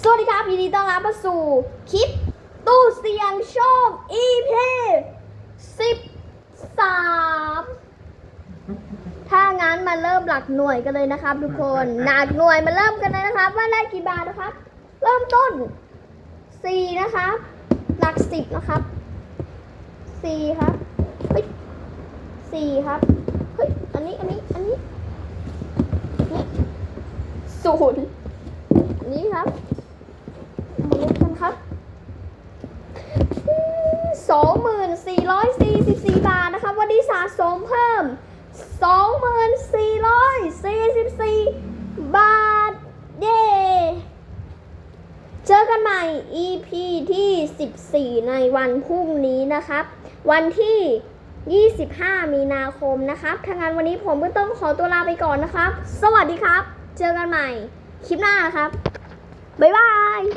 สวัสดีครับยินดีต้อนรับมาสู่คลิปตู้เสียงโชค EP 13ถ้างั้นมาเริ่มหลักหน่วยกันเลยนะครับ ทุกคนหลักหน่วยมาเริ่มกันเลยนะครับ ว่าได้กี่บาทนะครับ เริ่มต้น4นะครับ หลัก10นะครับ4ครับเฮ้ย4ครับเฮ้ยอันนี้อันนี้อันนี้นี่ศูนย์อันนี้ครับ 34 บาทนะคะวันนี้สะสมเพิ่ม 2444 บาท เย้เจอกันใหม่ EP ที่ 14 ในวันพรุ่งนี้นะครับ วันที่ 25 มีนาคมนะครับทางงานวันนี้ผมก็ต้องขอตัวลาไปก่อนนะครับ สวัสดีครับ เจอกันใหม่ คลิปหน้านะครับ บ๊ายบาย